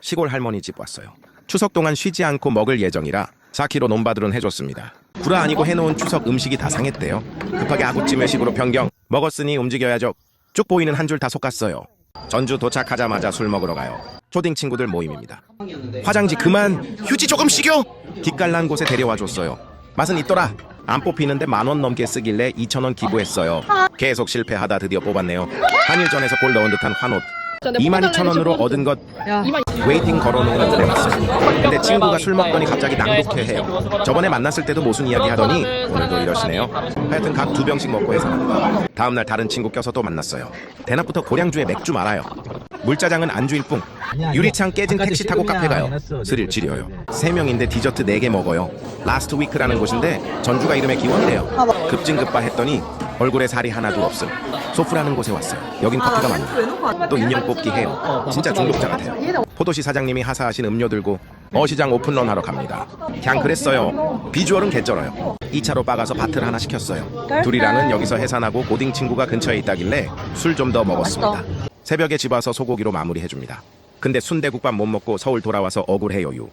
시골 할머니 집 왔어요. 추석 동안 쉬지 않고 먹을 예정이라 4kg 논바들은 해줬습니다. 구라 아니고 해놓은 추석 음식이 다 상했대요. 급하게 아구찜 외식으로 변경. 먹었으니 움직여야죠. 쭉 보이는 한 줄다 솎았어요. 전주 도착하자마자 술 먹으러 가요. 초딩 친구들 모임입니다. 화장지 그만 휴지 조금씩요. 기깔난 곳에 데려와 줬어요. 맛은 있더라. 안 뽑히는데 만 원 넘게 쓰길래 2천 원 기부했어요. 계속 실패하다 드디어 뽑았네요. 한일전에서 골 넣은 듯한 환옷. 2만 2천 원으로 얻은 것 야, 웨이팅 걸어놓은 물에 왔어요. 근데 친구가 술 먹더니 갑자기 낭독회 해요. 저번에 만났을 때도 무슨 이야기 하더니 오늘도 이러시네요. 하여튼 각 두 병씩 먹고 해서 다음날 다른 친구 껴서 또 만났어요. 대낮부터 고량주에 맥주 말아요. 물짜장은 안주일 뿐. 유리창 깨진 택시 타고 카페 가요. 스릴 지려요. 세 명인데 디저트 네 개 먹어요. 라스트 위크라는 곳인데 전주가 이름에 기원돼요. 급진급바 했더니 얼굴에 살이 하나도 없음. 소프라는 곳에 왔어요. 여긴 커피가 많네. 또 인형 뽑기 해요. 진짜 중독자 같아요. 포도시 사장님이 하사하신 음료 들고 어시장 오픈런 하러 갑니다. 그냥 그랬어요. 비주얼은 개쩔어요. 2차로 빠가서 바틀 하나 시켰어요. 둘이랑은 여기서 해산하고 고딩 친구가 근처에 있다길래 술 좀 더 먹었습니다. 새벽에 집 와서 소고기로 마무리해줍니다. 근데 순대국밥 못 먹고 서울 돌아와서 억울해요 유.